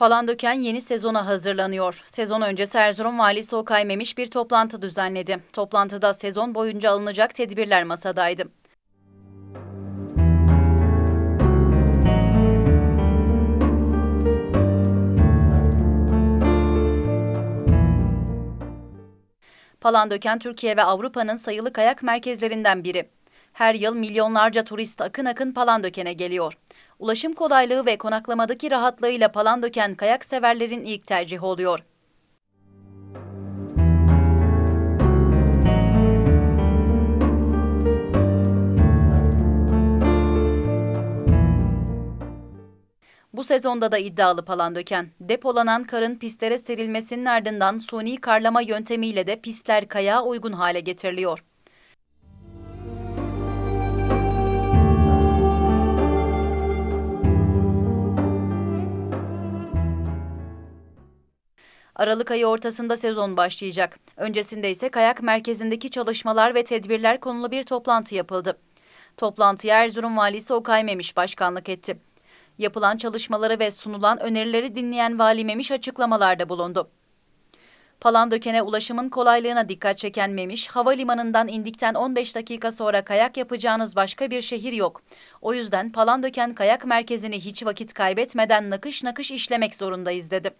Palandöken yeni sezona hazırlanıyor. Sezon öncesi Erzurum Valisi Okay Memiş bir toplantı düzenledi. Toplantıda sezon boyunca alınacak tedbirler masadaydı. Palandöken Türkiye ve Avrupa'nın sayılı kayak merkezlerinden biri. Her yıl milyonlarca turist akın akın Palandöken'e geliyor. Ulaşım kolaylığı ve konaklamadaki rahatlığıyla Palandöken kayak severlerin ilk tercihi oluyor. Bu sezonda da iddialı Palandöken. Depolanan karın pistlere serilmesinin ardından suni karlama yöntemiyle de pistler kayağa uygun hale getiriliyor. Aralık ayı ortasında sezon başlayacak. Öncesinde ise kayak merkezindeki çalışmalar ve tedbirler konulu bir toplantı yapıldı. Toplantıya Erzurum Valisi Okay Memiş başkanlık etti. Yapılan çalışmaları ve sunulan önerileri dinleyen Vali Memiş açıklamalarda bulundu. Palandöken'e ulaşımın kolaylığına dikkat çeken Memiş, havalimanından indikten 15 dakika sonra kayak yapacağınız başka bir şehir yok. O yüzden Palandöken Kayak Merkezi'ni hiç vakit kaybetmeden nakış nakış işlemek zorundayız dedi.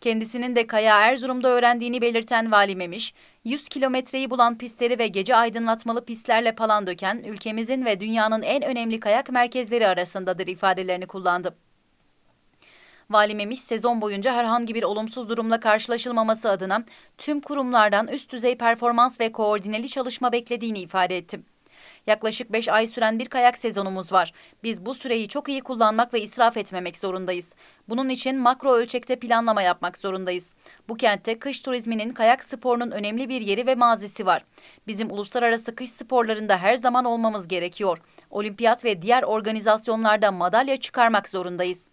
Kendisinin de kaya Erzurum'da öğrendiğini belirten Vali Memiş, 100 kilometreyi bulan pistleri ve gece aydınlatmalı pistlerle Palandöken, ülkemizin ve dünyanın en önemli kayak merkezleri arasındadır ifadelerini kullandı. Vali Memiş sezon boyunca herhangi bir olumsuz durumla karşılaşılmaması adına tüm kurumlardan üst düzey performans ve koordineli çalışma beklediğini ifade etti. Yaklaşık 5 ay süren bir kayak sezonumuz var. Biz bu süreyi çok iyi kullanmak ve israf etmemek zorundayız. Bunun için makro ölçekte planlama yapmak zorundayız. Bu kentte kış turizminin kayak sporunun önemli bir yeri ve mazisi var. Bizim uluslararası kış sporlarında her zaman olmamız gerekiyor. Olimpiyat ve diğer organizasyonlarda madalya çıkarmak zorundayız.